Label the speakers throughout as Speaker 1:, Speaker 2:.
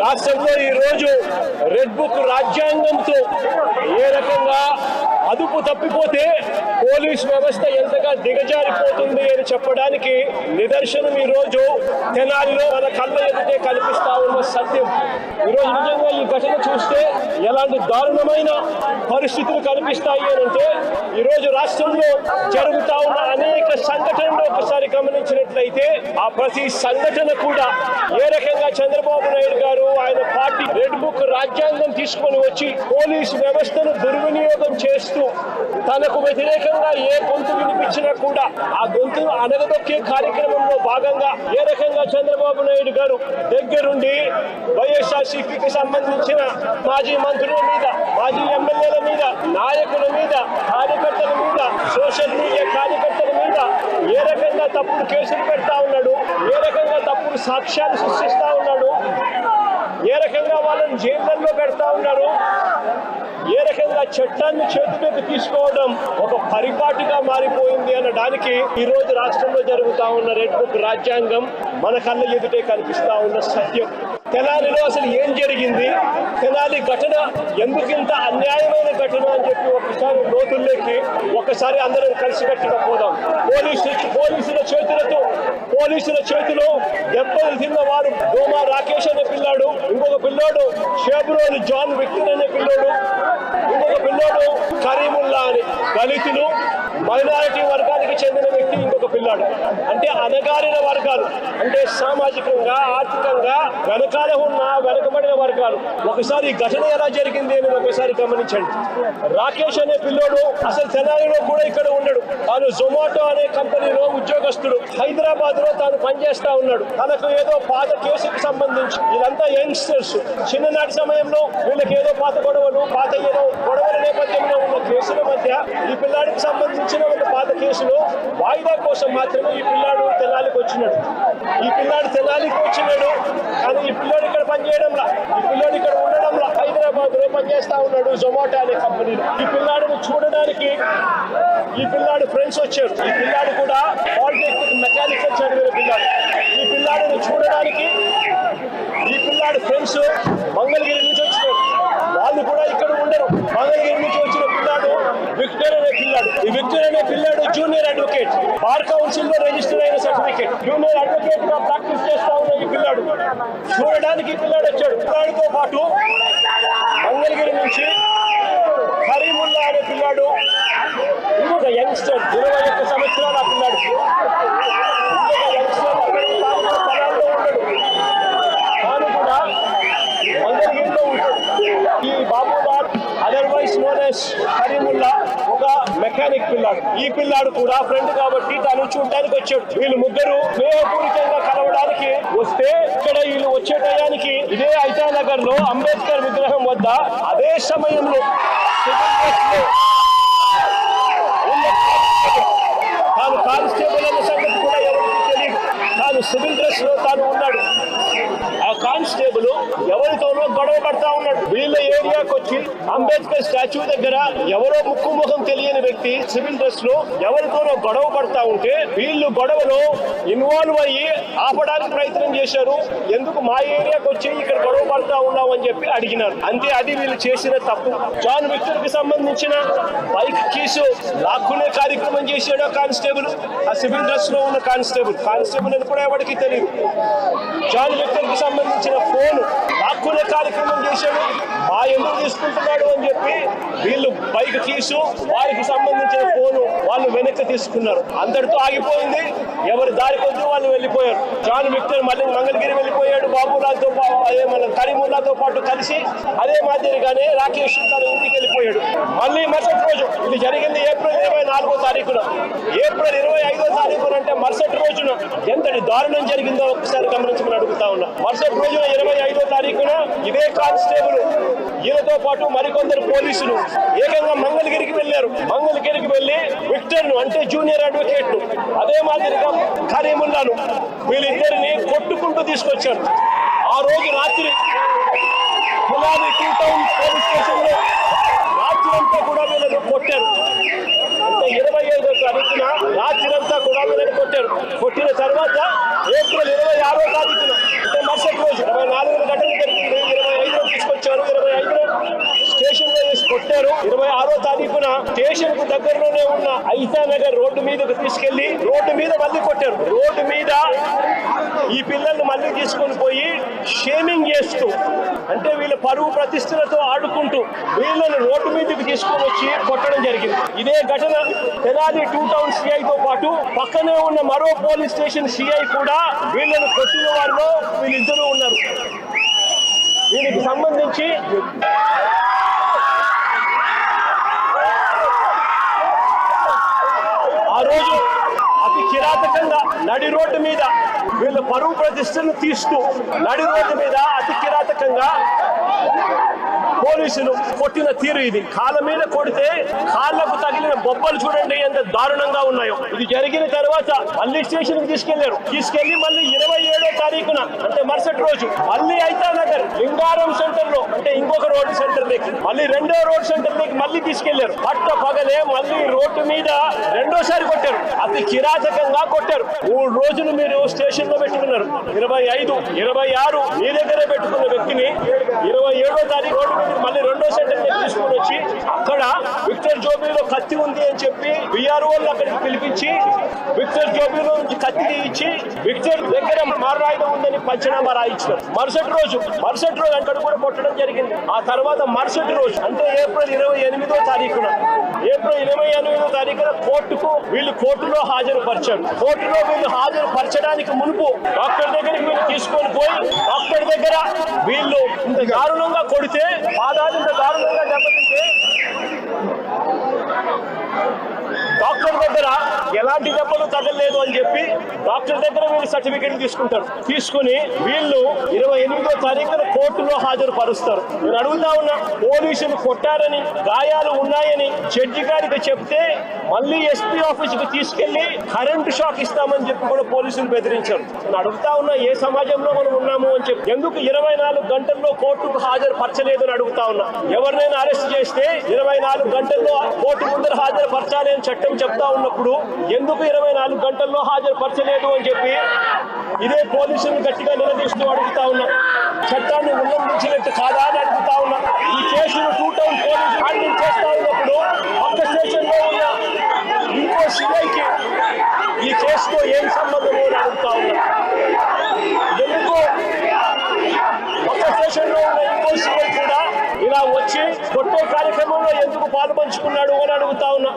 Speaker 1: రాష్ట్రంలో ఈ రోజు రెడ్ బుక్ రాజ్యాంగంతో ఏ రకంగా అదుపు తప్పిపోతే పోలీస్ వ్యవస్థ ఎంతగా దిగజారిపోతుంది అని చెప్పడానికి నిదర్శనం ఈ రోజు తెనాలిలో మన కళ్ళ ఎదుటే కనిపిస్తా ఉన్న సత్యం. ఈరోజు నిజంగా ఈ ఘటన చూస్తే ఎలాంటి దారుణమైన పరిస్థితులు కనిపిస్తాయి అని అంటే ఈరోజు రాష్ట్రంలో జరుగుతా ఉన్న అనేక సంఘటనలు ఒకసారి గమనించినట్లయితే ఆ ప్రతి సంఘటన కూడా ఏ రకంగా చంద్రబాబు నాయుడు గారు ఆయన పార్టీ రెడ్ బుక్ రాజ్యాంగం తీసుకొని వచ్చి పోలీసు వ్యవస్థను దుర్వినియోగం చేస్తూ తనకు వ్యతిరేకంగా ఏ గొంతు వినిపించినా కూడా ఆ గొంతును అనగదొక్కే కార్యక్రమంలో భాగంగా ఏ రకంగా చంద్రబాబు నాయుడు గారు దగ్గరుండి వైఎస్ఆర్సీపీకి సంబంధించిన మాజీ మంత్రుల మీద మాజీ ఎమ్మెల్యేల మీద నాయకుల మీద కార్యకర్తల మీద సోషల్ మీడియా కార్యకర్తల మీద ఏ రకంగా తప్పుడు కేసులు పెడతా ఉన్నాడు ఏ రకంగా తప్పుడు సాక్ష్యాలు సృష్టిస్తా ఉన్నాడు ఏ రకంగా వాళ్ళని జైళ్ళల్లో పెడతా ఉన్నారు? ఏ రకంగా చట్టాన్ని చేతిలోకి తీసుకోవడం ఒక పరిపాటిగా మారిపోయింది అనడానికి ఈ రోజు రాష్ట్రంలో జరుగుతా ఉన్న రెడ్ బుక్ రాజ్యాంగం మన కళ్ళ ఎదుటే కనిపిస్తా ఉన్న సత్యం. తెనాలిలో అసలు ఏం జరిగింది? తెనాలి ఘటన ఎందుకింత అన్యాయమైన ఘటన అని చెప్పి ఒకసారి లోతుల్లోకి ఒకసారి అందరం కలిసికట్టుగా పోదాం. పోలీసు పోలీసుల చేతులతో పోలీసుల చేతిలో దెబ్బలు తిన్న వారు డోమా రాకేష్ అనే పిల్లాడు ఇంకొక పిల్లాడు షేబ్రోని జాన్ విక్టర్ అనే పిల్లాడు ఇంకొక పిల్లోడు కరీముల్లా అని దళితులు మైనారిటీ వర్గానికి చెందిన వ్యక్తి ఇంకొక పిల్లాడు. అంటే అనగారిన వర్గాలు అంటే సామాజికంగా ఆర్థికంగా వెనకాల ఉన్న వెనకబడిన వర్గాలు. ఒకసారి ఘటన ఎలా జరిగింది అని ఒకసారి గమనించండి. రాకేష్ అనే పిల్లోడు అసలు తెనాలిలో కూడా ఇక్కడ ఉండడు. తాను జొమాటో అనే కంపెనీలో ఉద్యోగస్తుడు. హైదరాబాద్లో తాను పనిచేస్తా ఉన్నాడు. తనకు ఏదో పాత కేసుకు సంబంధించి వీళ్ళంతా యంగ్స్టర్స్. చిన్ననాటి సమయంలో వీళ్ళకి ఏదో పాత గొడవలు పాత ఏదో గొడవల నేపథ్యంలో ఉన్న కేసుల మధ్య ఈ పిల్లాడికి సంబంధించిన ఒక పాత కేసులో వాయిదా కోసం మాత్రమే ఈ పిల్లాడు తెల్లాలికి వచ్చినాడు. ఈ పిల్లాడు తెల్లాలికి వచ్చినాడు కానీ ఈ పిల్లోడు ఇక్కడ పనిచేయడంలా. ఈ పిల్లోడు ఇక్కడ ఉండడంలా. హైదరాబాద్లో పనిచేస్తా ఉన్నాడు జొమాటో అనే కంపెనీలో. ఈ పిల్లాడిని చూడడానికి ఈ పిల్లాడు ఫ్రెండ్స్ వచ్చారు. ఈ పిల్లాడు కూడా పాలిటెక్నిక్ మెకానికల్ చదివిన పిల్లాడు. ఈ పిల్లాడిని చూడడానికి ఈ పిల్లాడు ఫ్రెండ్స్ మంగళగిరి నుంచి వచ్చినారు వాళ్ళు కూడా ఇక్కడ ఉండరు. మంగళగిరి నుంచి వచ్చిన పిల్లాడు విక్టర్ అనే పిల్లాడు. ఈ విక్టర్ అనే పిల్లాడు జూనియర్ అడ్వకేట్. బార్ కౌన్సిల్లో రిజిస్టర్ అయిన సర్టిఫికేట్. జూనియర్ అడ్వకేట్గా ప్రాక్టీస్ చేస్తా ఉన్న ఈ పిల్లాడు. చూడడానికి పిల్లాడు వచ్చాడు. పిల్లాడితో పాటు మంగళగిరి నుంచి కరీముల్లా అనే పిల్లాడు ఇంకొక యంగ్స్టర్ ఇరవై ఒక్క సంవత్సరాల ఆ పిల్లాడు ఇంకొక యంగ్స్టర్ పొలాల్లో ఉండడు తాను కూడా మంగళగిరిలో ఉంటాడు ఈ బాబు గారు అదర్వైజ్ కరీముల్లా ఒక మెకానిక్ పిల్లాడు. ఈ పిల్లాడు కూడా ఫ్రెండ్ కాబట్టి తను చూడడానికి వచ్చాడు. వీళ్ళు ముగ్గురు స్నేహపూరితంగా కలవడానికి వస్తే ఇక్కడ వీళ్ళు వచ్చే టయానికి ఇదే ఐటానగర్లో అంబేద్కర్ విగ్రహం వద్ద అదే సమయంలో తాను కానిస్టేబుల్ అనే సంగతి కూడా ఎవరికి తెలియదు. తాను సివిల్ డ్రెస్లో తాను ఉన్నాడు. కానిస్టేబుల్ ఎవరితోనో గొడవ పడతా ఉన్నాడు. వీళ్ళ ఏరియాకి వచ్చి అంబేద్కర్ స్టాచ్యూ దగ్గర ఎవరో ముక్కు ముఖం తెలియని వ్యక్తి సివిల్ డ్రెస్లో ఎవరితోనో గొడవ పడతా ఉంటే వీళ్ళు గొడవలో ఇన్వాల్వ్ అయ్యి ఆపడానికి ప్రయత్నం చేశారు. ఎందుకు మా ఏరియాకి వచ్చి ఇక్కడ గొడవ పడతా ఉన్నావు అని చెప్పి అడిగినారు. అంతే అది వీళ్ళు చేసిన తప్పు. జాన్ విక్టర్కి సంబంధించిన బైక్ కేసు లాక్కునే కార్యక్రమం చేశాడు కానిస్టేబుల్. ఆ సివిల్ డ్రెస్లో ఉన్న కానిస్టేబుల్. కానిస్టేబుల్ అని కూడా ఎవరికి తెలియదు. జాన్ విక్టర్కి సంబంధించిన ఫోన్. లాక్కునే కార్యక్రమం చేశాడు. మా ఎందుకు తీసుకుంటున్నాడు అని చెప్పి వీళ్ళు బైక్ తీసు వారికి సంబంధించిన ఫోను వాళ్ళు వెనక్కి తీసుకున్నారు. అందరితో ఆగిపోయింది. ఎవరి దారి కొద్ది వాళ్ళు వెళ్ళిపోయారు. జాన్ విక్టర్ మళ్ళీ మంగళగిరి వెళ్ళిపోయాడు. బాబులాల్తో పాటు అదే మన కరీముల్లాతో పాటు కలిసి అదే మాదిరిగానే రాకేష్ తన ఇంటికి వెళ్ళిపోయాడు. మళ్ళీ మరుసటి రోజు ఇది జరిగింది ఏప్రిల్ ఇరవై నాలుగో తారీఖున ఏప్రిల్ ఇరవై ఐదో తారీఖున అంటే మరుసటి రోజున ఎంతటి దారుణం జరిగిందో ఒకసారి గమనించమని అడుగుతా ఉన్నా. మరుసటి రోజున ఇరవై ఐదో తారీఖున ఇదే కానిస్టేబుల్ ఈయనతో పాటు మరికొందరు పోలీసులు ఏకంగా మంగళగిరికి వెళ్ళారు. మంగళగిరికి వెళ్ళి విక్టర్ను అంటే జూనియర్ అడ్వకేట్ను అదే మాదిరిగా కరీముల్లాను వీళ్ళిద్దరిని కొట్టుకుంటూ తీసుకొచ్చారు. ఆ రోజు రాత్రి గులాబీ టూ టౌన్ పోలీస్ స్టేషన్లో రాత్రి అంతా కూడా వీళ్ళను కొట్టారు. గత ఇరవై ఐదో తారీఖున రాత్రిరంతా కూడా వీళ్ళని కొట్టారు కొట్టిన తర్వాత ఏప్రిల్ ఇరవై ఆరో తారీఖున అంటే మరుసటి రోజు ఇరవై నాలుగు గంటలు జరిగింది ఇరవై ఐదులో తీసుకొచ్చారు ఇరవై ఐదు కొట్టారు. ఇరవై ఆరో తారీఖున స్టేషన్కు దగ్గరలోనే ఉన్న ఐతా నగర్ రోడ్డు మీదకు తీసుకెళ్ళి రోడ్డు మీద మళ్ళీ కొట్టారు. రోడ్డు మీద ఈ పిల్లల్ని మళ్ళీ తీసుకొని పోయి షేమింగ్ చేస్తూ అంటే వీళ్ళ పరువు ప్రతిష్టలతో ఆడుకుంటూ వీళ్ళని రోడ్డు మీదకి తీసుకొని వచ్చి కొట్టడం జరిగింది. ఇదే ఘటన తెనాలి టూ టౌన్ సిఐతో పాటు పక్కనే ఉన్న మరో పోలీస్ స్టేషన్ సిఐ కూడా వీళ్ళని కొట్టిన వారిలో వీళ్ళిద్దరూ ఉన్నారు. దీనికి సంబంధించి ఆ రోజు అతి కిరాతకంగా నడి రోడ్డు మీద వీళ్ళ పరువు ప్రతిష్టను తీస్తూ నడి రోడ్డు మీద అతి కిరాతకంగా పోలీసులు కొట్టిన తీరు ఇది. కాళ్ళ మీద కొడితే కాళ్ళకు తగిలిన బొబ్బలు చూడండి ఎంత దారుణంగా ఉన్నాయో. ఇది జరిగిన తర్వాత మళ్ళీ స్టేషన్కి తీసుకెళ్ళారు. తీసుకెళ్ళి మళ్ళీ ఇరవై ఏడో తారీఖున అంటే మరుసటి రోజు మళ్ళీ ఐతా నగర్ లింగారం సెంటర్లో అంటే ఇంకొక రోడ్డు సెంటర్ దగ్గర మళ్ళీ రెండో రోడ్ సెంటర్ దగ్గర మళ్ళీ తీసుకెళ్ళారు. పట్ట పగలే మళ్ళీ రోడ్డు మీద రెండోసారి కొట్టారు. అతి కిరాతకంగా కొట్టారు. మూడు రోజులు మీరు స్టేషన్లో పెట్టుకున్నారు. ఇరవై ఐదు ఇరవై ఆరు మీ దగ్గరే పెట్టుకున్న వ్యక్తిని ఇరవై ఏడో తారీఖు రోడ్డు మళ్ళీ రెండో సెంటర్ తీసుకుని వచ్చి అక్కడ విక్టర్ జోబీలో కత్తి ఉంది అని చెప్పి విఆర్ఓ అక్కడికి పిలిపించి విక్టర్ జోబీలో నుంచి కత్తి తీయించి విక్టర్ దగ్గర మారాయుధం ఉందని పంచనామా రాయించారు మరుసటి రోజు మరుసటి రోజు అక్కడ కూడా కొట్టడం జరిగింది. ఆ తర్వాత మరుసటి రోజు అంటే ఏప్రిల్ ఇరవై ఎనిమిదో తారీఖున ఏప్రిల్ ఇరవై ఎనిమిదో తారీఖున కోర్టుకు వీళ్ళు కోర్టులో హాజరుపరిచారు. కోర్టులో వీళ్ళు హాజరుపరచడానికి మునుపు డాక్టర్ దగ్గరికి వీళ్ళు తీసుకొని పోయి డాక్టర్ దగ్గర వీళ్ళు ఇంత దారుణంగా కొడితే పాదాలు ఇంత దారుణంగా దెబ్బతి డాక్టర్ దగ్గర ఎలాంటి దెబ్బలు తగలలేదు అని చెప్పి డాక్టర్ దగ్గర వీళ్ళు సర్టిఫికేట్ తీసుకుంటారు. తీసుకుని వీళ్ళు ఇరవై ఎనిమిదో తారీఖున కోర్టులో హాజరు పరుస్తారు నేను అడుగుతా ఉన్నా పోలీసులు కొట్టారని గాయాలు ఉన్నాయని జడ్జి గారికి చెప్తే మళ్ళీ ఎస్పీ ఆఫీస్కి తీసుకెళ్ళి కరెంటు షాక్ ఇస్తామని చెప్పి కూడా పోలీసులు బెదిరించారు. అడుగుతా ఉన్నా ఏ సమాజంలో మనం ఉన్నాము అని చెప్పి. ఎందుకు ఇరవై నాలుగు గంటల్లో కోర్టుకు హాజరు పరచలేదు అని అడుగుతా ఉన్నా. ఎవరినైనా అరెస్ట్ చేస్తే ఇరవై నాలుగు గంటల్లో కోర్టు ముందర హాజరు పరచాలి అని చట్టం చెప్తా ఉన్నప్పుడు ఎందుకు ఇరవై నాలుగు గంటల్లో హాజరు పరచలేదు అని చెప్పి ఇదే పోలీసులు గట్టిగా నిలదీస్తూ అడుగుతా ఉన్నా. చట్టాన్ని ఉల్లంఘించినట్టు కాదా అని అడుగుతా ఉన్నా. ఈ కేసును టూ టౌన్ పోలీసులు హ్యాండిల్ చేస్తా ఉన్నప్పుడు పక్క స్టేషన్ ఉన్న ఇంకో సిఐకి ఈ కేసుతో ఏం సంబంధము అని అడుగుతా ఉన్నా. ఎందుకు ఒక్క స్టేషన్లో ఉన్న ఇంకో సిఐ కూడా ఇలా వచ్చి కొట్టే కార్యక్రమంలో ఎందుకు పాలుపంచుకున్నాడు అని అడుగుతా ఉన్నా.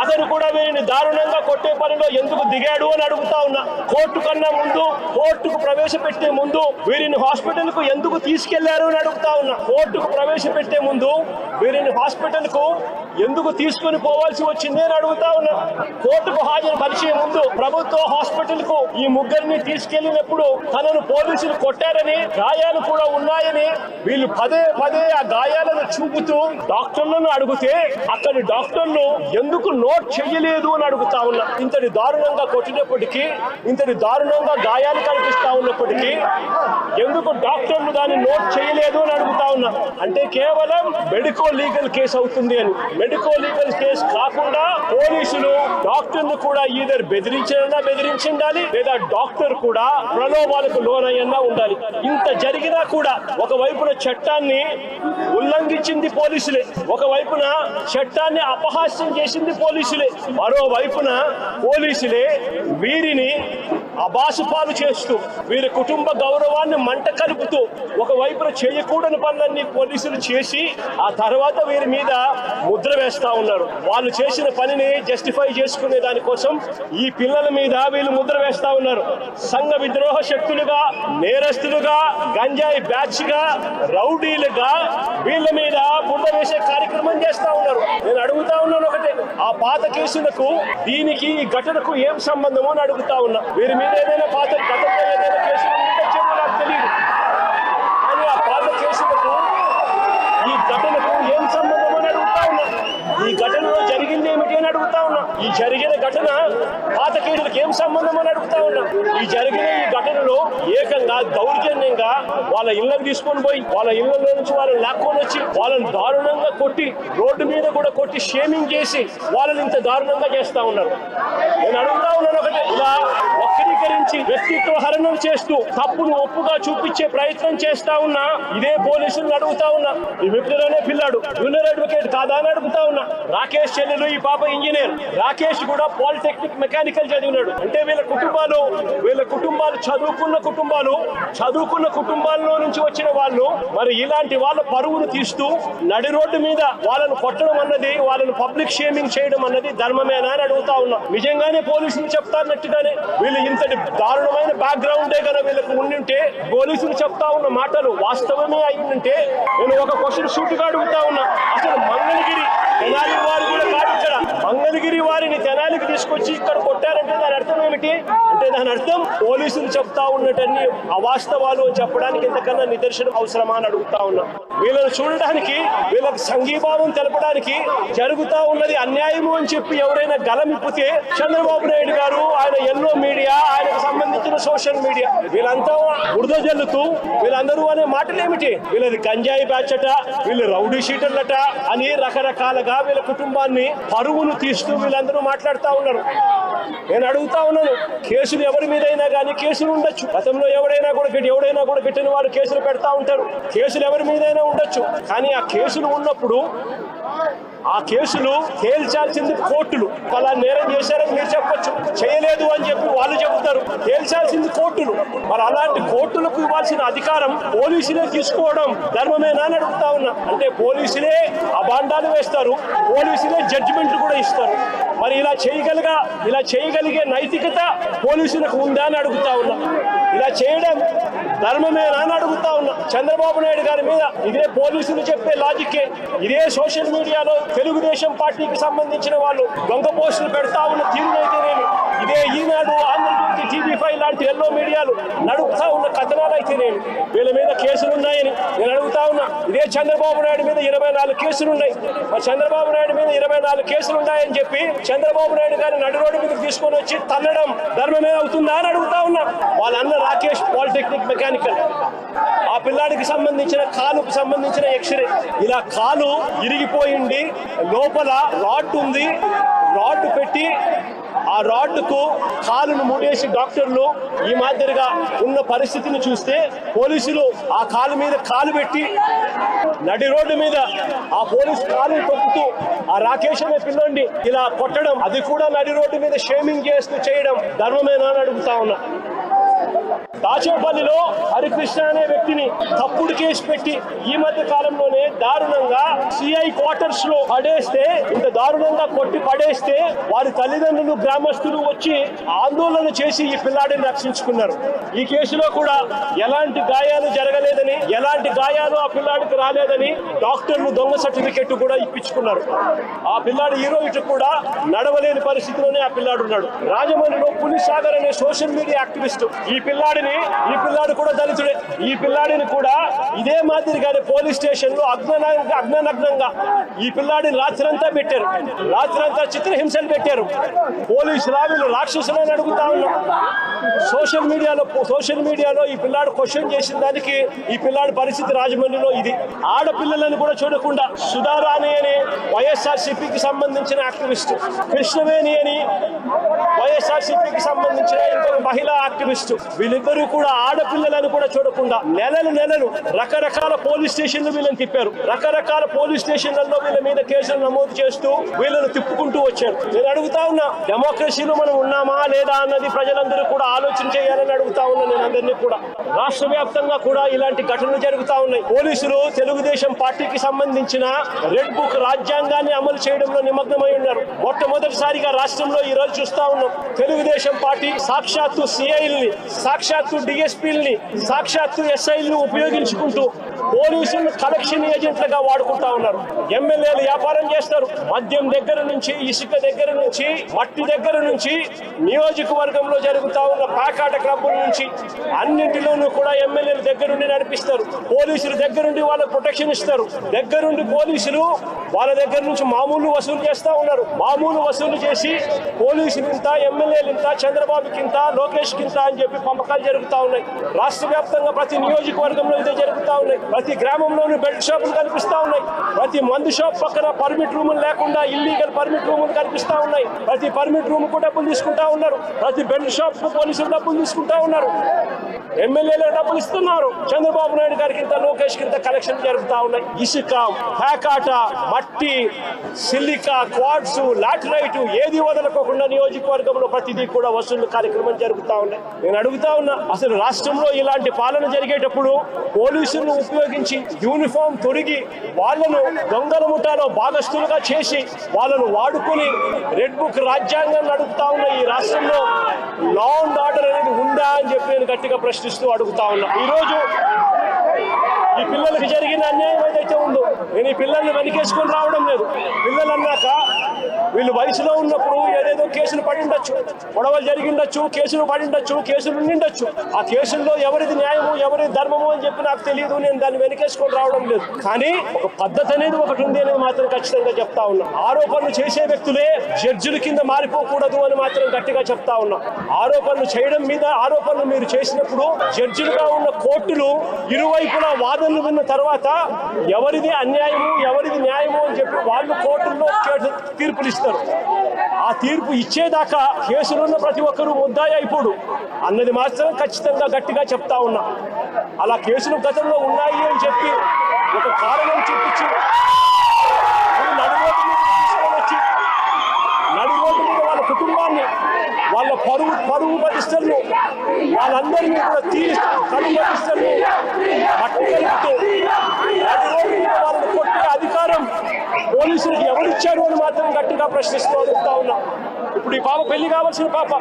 Speaker 1: అతను కూడా వీరిని దారుణంగా కొట్టే పనిలో ఎందుకు దిగాడు అని అడుగుతా ఉన్నా. కోర్టు కన్నా ముందు కోర్టుకు ప్రవేశపెట్టే ముందు వీరిని హాస్పిటల్కు ఎందుకు తీసుకెళ్ళారు అని అడుగుతా ఉన్నా. కోర్టుకు ప్రవేశపెట్టే ముందు వీరిని హాస్పిటల్కు ఎందుకు తీసుకొని పోవాల్సి వచ్చింది అని అడుగుతా ఉన్నా. కోర్టుకు హాజరు పరిచయం ముందు ప్రభుత్వ హాస్పిటల్కు ఈ ముగ్గురిని తీసుకెళ్ళినప్పుడు తనను పోలీసులు కొట్టారని గాయాలు కూడా ఉన్నాయని వీళ్ళు పదే పదే ఆ గాయాలను చూపుతూ డాక్టర్లను అడిగితే అక్కడి డాక్టర్లు ఎందుకు నోట్ చెయ్యలేదు అని అడుగుతా ఉన్నా. ఇంతటి దారుణంగా కొట్టినప్పటికీ ఇంతటి దారుణంగా గాయాలు కనిపిస్తా ఉన్నప్పటికీ ఎందుకు డాక్టర్లు దాన్ని నోట్ చేయలేదు అని అడుగుతా ఉన్నా? అంటే కేవలం మెడికో లీగల్ కేసు అవుతుంది అని. మెడికో లీగల్ కేసు కాకుండా పోలీసులు డాక్టర్ను కూడా ఈధర్ బెదిరించి బెదిరించిండాలి లేదా డాక్టర్ కూడా ప్రలోభాలకు లోనయ్యన్నా ఉండాలి. ఇంత జరిగినా కూడా ఒకవైపున చట్టాన్ని ఉల్లంఘించింది పోలీసులే ఒకవైపున చట్టాన్ని అపహాస్యం చేసింది పోలీసులే. మరోవైపున పోలీసులే వీరిని అబాసుపాలు చేస్తూ వీరి కుటుంబ గౌరవాన్ని మంట కలుపుతూ ఒకవైపున చేయకూడని పనులన్నీ పోలీసులు చేసి ఆ తర్వాత వీరి మీద ముద్ర వేస్తా ఉన్నారు. వాళ్ళు చేసిన పనిని జస్టిఫై చేసుకునే దానికోసం ఈ పిల్లల మీద వీళ్ళు ముద్ర వేస్తా ఉన్నారు. సంఘ విద్రోహ శక్తులుగా నేరస్తులుగా గంజాయి బ్యాచ్గా రౌడీలుగా వీళ్ళ మీద బుడ్డ వేసే కార్యక్రమం చేస్తా ఉన్నారు. నేను అడుగుతా ఉన్నాను ఒకటే ఆ పాత కేసులకు దీనికి ఈ ఘటనకు ఏం సంబంధమో అని అడుగుతా ఉన్నా. వీరి మీద ఏదైనా పాత గతంలో ఏదైనా కేసులు ఉంటే చెప్పు నాకు తెలియదు కానీ ఆ పాత చేసినప్పుడు ఈ ఘటనకు ఏం సంబంధం అని అడుగుతా ఈ ఘటనలో జరిగింది ఏమిటి? అడుగుతా ఉన్నాం. ఈ జరిగిన ఘటన పాతకేయులకు ఏం సంబంధం అని అడుగుతా ఉన్నాం. ఈ జరిగిన ఈ ఘటనలో ఏకంగా దౌర్జన్యంగా వాళ్ళ ఇళ్ళకి తీసుకొని పోయి వాళ్ళ ఇళ్ళలో నుంచి వాళ్ళని లాక్కొని వచ్చి వాళ్ళని దారుణంగా కొట్టి రోడ్డు మీద కూడా కొట్టి షేమింగ్ చేసి వాళ్ళని ఇంత దారుణంగా చేస్తా ఉన్నారు. నేను అడుగుతా ఉన్నాను ఒకటి. ఇలా వక్రీకరించి వ్యక్తిత్వ హరణం చేస్తూ తప్పును ఒప్పుగా చూపించే ప్రయత్నం చేస్తా ఉన్నా ఇదే పోలీసులను అడుగుతా ఉన్నా. ఈ వ్యక్తిలోనే పిల్లాడు. జూనియర్ అడ్వకేట్ కాదా అని అడుగుతా ఉన్నా. రాకేష్ చెల్లెలు ఈ పాప ఇంజనీర్ రాకేష్ కూడా పాలిటెక్నిక్ మెకానికల్ చదివినాడు. అంటే వీళ్ళ కుటుంబాలు వీళ్ళ కుటుంబాలు చదువుకున్న కుటుంబాలు చదువుకున్న కుటుంబాల్లో నుంచి వచ్చిన వాళ్ళు మరి ఇలాంటి వాళ్ళ పరువును తీస్తూ నడి రోడ్డు మీద వాళ్ళను కొట్టడం అన్నది వాళ్ళను పబ్లిక్ షేమింగ్ చేయడం అన్నది ధర్మమేనా అని అడుగుతా ఉన్నా. నిజంగానే పోలీసులు చెప్తారన్నట్టుగానే వీళ్ళు ఇంతటి దారుణమైన బ్యాక్గ్రౌండే కదా వీళ్ళకు ఉండింటే పోలీసులు చెప్తా ఉన్న మాటలు వాస్తవమే అయి ఉంటే నేను ఒక క్వశ్చన్ షూట్గా అడుగుతా ఉన్నా. అసలు మంగళగిరి తెనాలి వారు కూడా కాదు ఇక్కడ. మంగళగిరి వారిని తెనాలికి తీసుకొచ్చి ఇక్కడ కొట్టారంటే దాని అర్థం ఏమిటి? అంటే దాని అర్థం పోలీసులు చెప్తా ఉన్నటన్ని అవాస్తవాలు అని చెప్పడానికి ఇంతకన్నా నిదర్శనం అవసరమా అని అడుగుతా ఉన్నా. వీళ్ళని చూడడానికి వీళ్ళకి సంఘీభావం తెలపడానికి జరుగుతా ఉన్నది అన్యాయము అని చెప్పి ఎవరైనా గలమిప్పితే చంద్రబాబు నాయుడు గారు ఆయన ఎల్లో మీడియా సోషల్ మీడియా. వీళ్ళంతా బురద జల్లుతూ వీళ్ళందరూ అనే మాటలు ఏమిటి వీళ్ళది గంజాయి బ్యాచ్ అట వీళ్ళు రౌడీ షీటర్లట అని రకరకాలుగా వీళ్ళ కుటుంబాన్ని పరువును తీస్తూ వీళ్ళందరూ మాట్లాడుతూ ఉన్నారు. నేను అడుగుతా ఉన్నాను కేసులు ఎవరి మీదైనా కానీ కేసులు ఉండొచ్చు. గతంలో ఎవడైనా కూడా పెట్టి ఎవడైనా కూడా గిట్టిన వారు కేసులు పెడతా ఉంటారు కేసులు ఎవరి మీదైనా ఉండొచ్చు. కానీ ఆ కేసులు ఉన్నప్పుడు ఆ కేసులు తేల్చాల్సింది కోర్టులు. అలా నేరం చేశారని మీరు చెప్పచ్చు. చేయలేదు అని చెప్పి వాళ్ళు చెబుతారు. తేల్చాల్సింది కోర్టులు. మరి అలాంటి కోర్టులకు ఇవ్వాల్సిన అధికారం పోలీసులే తీసుకోవడం ధర్మమేనా అని అడుగుతా ఉన్నా. అంటే పోలీసులే అబాండాలు వేస్తారు. పోలీసులే జడ్జిమెంట్ కూడా ఇస్తారు. మరి ఇలా చేయగలిగా ఇలా చేయగలిగే నైతికత పోలీసులకు ఉందా అని అడుగుతా ఉన్నా. ఇలా చేయడం ధర్మమే అని అడుగుతా ఉన్నా. చంద్రబాబు నాయుడు గారి మీద ఇదే పోలీసులు చెప్పే లాజిక్కే ఇదే సోషల్ మీడియాలో తెలుగుదేశం పార్టీకి సంబంధించిన వాళ్ళు దొంగ పోస్టులు పెడతా ఉన్న తీరునైతేనేమి ఇదే ఈనాడు ఆంధ్రజ్యోతి టీవీ ఫైవ్ లాంటి ఎల్లో మీడియాలు నడుపుతా ఉన్న కథనాలు అయితేనేమి వీళ్ళ మీద కేసులు చెప్తా ఉన్నా. ఇదే చంద్రబాబు నాయుడు మీద ఇరవై నాలుగు కేసులు ఉన్నాయి. మరి చంద్రబాబు నాయుడు మీద ఇరవై నాలుగు కేసులు ఉన్నాయని చెప్పి చంద్రబాబు నాయుడు గారిని నడు రోడ్డు మీద తీసుకొని వచ్చి తల్లడం ధర్మమే అవుతుందా అని అడుగుతా ఉన్నా. వాళ్ళ అన్న రాకేష్ పాలిటెక్నిక్ మెకానికల్. ఆ పిల్లాడికి సంబంధించిన కాలుకు సంబంధించిన ఎక్స్రే. ఇలా కాలు ఇరిగిపోయింది. లోపల రాడ్ ఉంది. రాడ్ పెట్టి ఆ రాడ్డుకు కాలును మూడేసి డాక్టర్లు ఈ మాదిరిగా ఉన్న పరిస్థితిని చూస్తే పోలీసులు ఆ కాలు మీద కాలు పెట్టి నడి రోడ్డు మీద ఆ పోలీసు కాలు తొక్కుతూ ఆ రాకేష్ అనే పిల్లండి ఇలా కొట్టడం అది కూడా నడి రోడ్డు మీద షేమింగ్ చేస్తూ చేయడం ధర్మమేనా అని అడుగుతా ఉన్నా. దాచేపల్లిలో హరికృష్ణ అనే వ్యక్తిని తప్పుడు కేసు పెట్టి ఈ మధ్య కాలంలోనే దారుణంగా సిఐ క్వార్టర్స్లో పడేస్తే ఇంత దారుణంగా కొట్టి పడేస్తే వారి తల్లిదండ్రులు గ్రామస్తులు వచ్చి ఆందోళన చేసి ఈ పిల్లాడిని రక్షించుకున్నారు. ఈ కేసులో కూడా ఎలాంటి గాయాలు జరగలేదని ఎలాంటి గాయాలు ఆ పిల్లాడికి రాలేదని డాక్టర్లు దొంగ సర్టిఫికెట్ కూడా ఇప్పించుకున్నారు. ఆ పిల్లాడు ఈ రోజు కూడా నడవలేని పరిస్థితిలోనే ఆ పిల్లాడు ఉన్నాడు రాజమండ్రిలో పులిసాగర్ అనే సోషల్ మీడియా యాక్టివిస్ట్ ఈ పిల్లాడిని ఈ పిల్లాడు కూడా దళితుడే ఈ పిల్లాడిని కూడా ఇదే మాదిరిగానే పోలీస్ స్టేషన్లో అగ్ననంగా అగ్ననగ్నంగా ఈ పిల్లాడిని రాత్రంతా పెట్టారు. రాత్రంతా చిత్రహింసలు పెట్టారు. పోలీస్ రావిలు రాక్షసులని అడుగుతా ఉన్నాం. సోషల్ మీడియాలో సోషల్ మీడియాలో ఈ పిల్లాడు క్వశ్చన్ చేసిన దానికి ఈ పిల్లాడి పరిస్థితి రాజమండ్రిలో ఇది. ఆడపిల్లలను కూడా చూడకుండా సుధారాణి అని వైఎస్ఆర్ సిపికి సంబంధించిన యాక్టివిస్ట్ కృష్ణవేణి అని వైఎస్ఆర్ సిపికి సంబంధించిన ఇంకొక మహిళా యాక్టివిస్ట్. వీళ్ళిద్దరు కూడా ఆడపిల్లలను కూడా చూడకుండా నెలలు నెలలు రకరకాల పోలీస్ స్టేషన్లు వీళ్ళని తిప్పారు. రకరకాల పోలీస్ స్టేషన్లలో వీళ్ళ మీద కేసులు నమోదు చేస్తూ వీళ్ళను తిప్పుకుంటూ వచ్చారు. నేను అడుగుతా ఉన్నా డెమోక్రసీలో మనం ఉన్నామా లేదా అన్నది ప్రజలందరూ కూడా ఆలోచన చేయాలని అడుగుతా ఉన్నా నేను అందరినీ కూడా. రాష్ట్ర వ్యాప్తంగా కూడా ఇలాంటి ఘటనలు జరుగుతా ఉన్నాయి. పోలీసులు తెలుగుదేశం పార్టీకి సంబంధించిన రెడ్ బుక్ రాజ్యాంగాన్ని అమలు చేయడంలో నిమగ్నమై ఉన్నారు. మొట్టమొదటిసారిగా రాష్ట్రంలో ఈ రోజు చూస్తా ఉన్నాం. తెలుగుదేశం పార్టీ సాక్షాత్తు సిఐల్ని సాక్షాత్తు డిఎస్పీల్ని సాక్షాత్తు ఎస్ఐల్ని ఉపయోగించుకుంటూ పోలీసులు కలెక్షన్ ఏజెంట్లుగా వాడుకుంటా ఉన్నారు. ఎమ్మెల్యేలు వ్యాపారం చేస్తారు. మద్యం దగ్గర నుంచి ఇసుక దగ్గర నుంచి మట్టి దగ్గర నుంచి నియోజకవర్గంలో జరుగుతా ఉన్న పాకాట క్లబ్బుల నుంచి అన్నింటిలోనూ కూడా ఎమ్మెల్యేలు దగ్గరుండి నడిపిస్తారు. పోలీసులు దగ్గరుండి వాళ్ళకు ప్రొటెక్షన్ ఇస్తారు. దగ్గరుండి పోలీసులు వాళ్ళ దగ్గర నుంచి మామూలు వసూలు చేస్తా ఉన్నారు. మామూలు వసూలు చేసి పోలీసులు ఇంత ఎమ్మెల్యేలు ఇంత చంద్రబాబుకి ఇంత లోకేష్ కింత అని చెప్పి పంపకాలు జరుగుతా ఉన్నాయి. రాష్ట్ర వ్యాప్తంగా ప్రతి నియోజకవర్గంలో ఇదే జరుగుతా ఉన్నాయి. ప్రతి గ్రామంలోనూ బెల్ట్ షాపులు కనిపిస్తా ఉన్నాయి. ప్రతి మందు షాప్ పక్కన పర్మిట్ రూములు లేకుండా ఇల్లీగల్ పర్మిట్ రూములు కనిపిస్తా ఉన్నాయి. ప్రతి పర్మిట్ రూమ్కు డబ్బులు తీసుకుంటా ఉన్నారు. ప్రతి బెల్ట్ షాప్కు పోలీసులు డబ్బులు తీసుకుంటా ఉన్నారు. ఎమ్మెల్యేలు డబ్బులు ఇస్తున్నారు. చంద్రబాబు నాయుడు గారికి ఇంత లోకేష్ కింద కలెక్షన్ జరుగుతా ఉన్నాయి. ఇసుక ప్యాకాట మట్టి సిలికా క్వాడ్స్ లాటరైట్ ఏది వదలకోకుండా నియోజకవర్గంలో ప్రతిదీ కూడా వసూలు కార్యక్రమం జరుగుతా ఉన్నాయి. నేను అడుగుతా ఉన్నా అసలు రాష్ట్రంలో ఇలాంటి పాలన జరిగేటప్పుడు పోలీసులను ఉపయోగించి యూనిఫామ్ తొడిగి వాళ్ళను దొంగల ముఠాలో భాగస్థులుగా చేసి వాళ్ళను వాడుకొని రెడ్ బుక్ రాజ్యాంగం నడుపుతా ఉన్న ఈ రాష్ట్రంలో లా అండ్ ఆర్డర్ అనేది ఉందా అని చెప్పి నేను గట్టిగా ప్రశ్నిస్తూ అడుగుతా ఉన్నా. ఈరోజు ఈ పిల్లలకి జరిగిన అన్యాయం ఏదైతే ఉందో నేను ఈ పిల్లల్ని వెనకేసుకొని రావడం లేదు. పిల్లలు అన్నాక వీళ్ళు వయసులో ఉన్నప్పుడు ఏదేదో కేసులు పడి ఉండొచ్చు. గొడవలు జరిగిండొచ్చు కేసులు పడి ఉండొచ్చు కేసులు ఉండిండొచ్చు ఆ కేసుల్లో ఎవరిది న్యాయము ఎవరిది ధర్మము అని చెప్పి నాకు తెలియదు నేను దాన్ని వెనకేసుకొని రావడం లేదు. కానీ ఒక పద్ధతి అనేది ఒకటి ఉంది అనేది మాత్రం ఖచ్చితంగా చెప్తా ఉన్నా. ఆరోపణలు చేసే వ్యక్తులే జడ్జిల కింద మారిపోకూడదు అని మాత్రం గట్టిగా చెప్తా ఉన్నా. ఆరోపణలు చేయడం మీద ఆరోపణలు మీరు చేసినప్పుడు జడ్జిలుగా ఉన్న కోర్టులు ఇరువైపులా వాదనలు విన్న తర్వాత ఎవరిది అన్యాయము ఎవరిది న్యాయము అని చెప్పి వాళ్ళు కోర్టుల్లో తీర్పులు తీర్పులు ఇస్తారు ఆ తీర్పు ఇచ్చేదాకా కేసులున్న ప్రతి ఒక్కరూ ముద్దాయి అయిపోడు అన్నది మాత్రం ఖచ్చితంగా గట్టిగా చెప్తా ఉన్నా. అలా కేసులు గతంలో ఉన్నాయి అని చెప్పి ఒక కారణం చూపించి మీరు మీద వాళ్ళ కుటుంబాన్ని వాళ్ళ పరువు పరువు ప్రతిష్టలను వాళ్ళందరినీ కూడా తీరి కళ్ళు ప్రతిష్టలను పట్టుకెళ్తూ నడురోడ్డు మీద వాళ్ళని కొట్టే అధికారం పోలీసులకు ఎవరిచ్చారు అని మాత్రం గట్టిగా ప్రశ్నిస్తూ అడుగుతా ఉన్నా. ఇప్పుడు ఈ పాప పెళ్ళి కావాల్సిన పాప.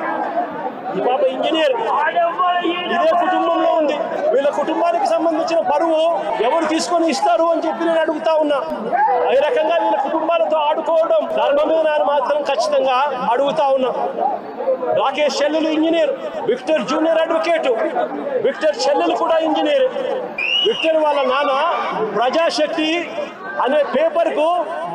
Speaker 1: ఈ పాప ఇంజనీర్. ఇదే కుటుంబంలో ఉంది. వీళ్ళ కుటుంబానికి సంబంధించిన పరువు ఎవరు తీసుకొని ఇస్తారు అని చెప్పి నేను అడుగుతా ఉన్నా. ఈ రకంగా వీళ్ళ కుటుంబాలతో ఆడుకోవడం ధర్మమేనా అని మాత్రం ఖచ్చితంగా అడుగుతా ఉన్నా. రాకేష్ చెల్లెలు engineer Victor junior advocate Victor చెల్లెలు కూడా ఇంజనీర్. విక్టర్ వాళ్ళ నాన్న ప్రజాశక్తి అనే పేపర్కు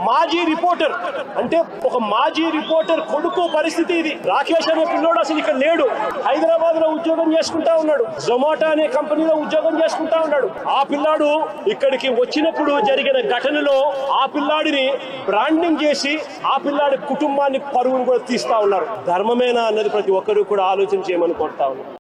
Speaker 1: మాజీ రిపోర్టర్. అంటే ఒక మాజీ రిపోర్టర్ కొడుకు పరిస్థితి ఇది. రాకేష్ అనే పిల్లోడు అసలు ఇక్కడ లేడు. హైదరాబాద్లో ఉద్యోగం చేసుకుంటా ఉన్నాడు. జొమాటో అనే కంపెనీలో ఉద్యోగం చేసుకుంటా ఉన్నాడు. ఆ పిల్లాడు ఇక్కడికి వచ్చినప్పుడు జరిగిన ఘటనలో ఆ పిల్లాడిని బ్రాండింగ్ చేసి ఆ పిల్లాడి కుటుంబాన్ని పరువును కూడా తీస్తా ఉన్నారు. ధర్మమేనా అన్నది ప్రతి ఒక్కరూ కూడా ఆలోచన చేయమని కోరుతా ఉన్నారు.